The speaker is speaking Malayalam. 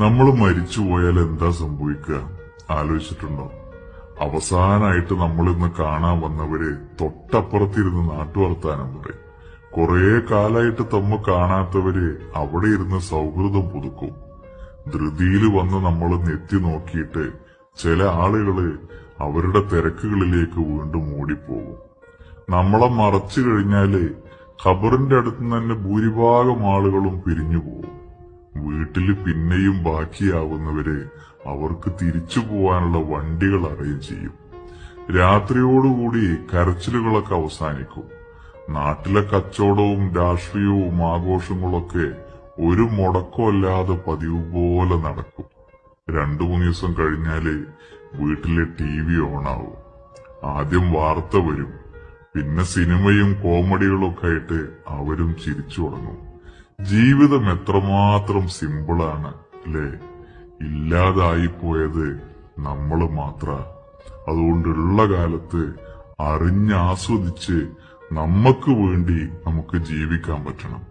നമ്മൾ മരിച്ചു പോയാൽ എന്താ സംഭവിക്കുക? ആലോചിച്ചിട്ടുണ്ടോ? അവസാനായിട്ട് നമ്മൾ ഇന്ന് കാണാൻ വന്നവര് തൊട്ടപ്പുറത്തിരുന്ന് നാട്ടുവർത്താനം പറയും. കുറെ കാലായിട്ട് തമ്മ കാണാത്തവര് അവിടെ ഇരുന്ന് സൗഹൃദം പുതുക്കും. ധൃതിയിൽ വന്ന് നമ്മൾ നെത്തി നോക്കിയിട്ട് ചില ആളുകൾ അവരുടെ തിരക്കുകളിലേക്ക് വീണ്ടും ഓടിപ്പോകും. നമ്മളെ മറച്ചു കഴിഞ്ഞാൽ ഖബറിന്റെ അടുത്ത് തന്നെ ഭൂരിഭാഗം ആളുകളും പിരിഞ്ഞു പോകും വീട്ടിൽ പിന്നെയും ബാക്കിയാവുന്നവരെ അവർക്ക് തിരിച്ചു പോവാനുള്ള വണ്ടികൾ അറേഞ്ച് ചെയ്യും. രാത്രിയോടുകൂടി കരച്ചിലുകളൊക്കെ അവസാനിക്കും. നാട്ടിലെ കച്ചവടവും രാഷ്ട്രീയവും ആഘോഷങ്ങളൊക്കെ ഒരു മുടക്കമല്ലാതെ പതിവ് പോലെ നടക്കും. രണ്ടു മൂന്ന് ദിവസം കഴിഞ്ഞാൽ വീട്ടിലെ ടി വി ഓണാവും. ആദ്യം വാർത്ത വരും. പിന്നെ സിനിമയും കോമഡികളൊക്കെ ആയിട്ട് അവരും ചിരിച്ചു തുടങ്ങും ജീവിതം എത്രമാത്രം സിമ്പിളാണ് അല്ലേ? ഇല്ലാതായിപ്പോയത് നമ്മൾ മാത്ര. അതുകൊണ്ടുള്ള കാലത്ത് അറിഞ്ഞാസ്വദിച്ച് നമുക്ക് വേണ്ടി നമുക്ക് ജീവിക്കാൻ പറ്റണം.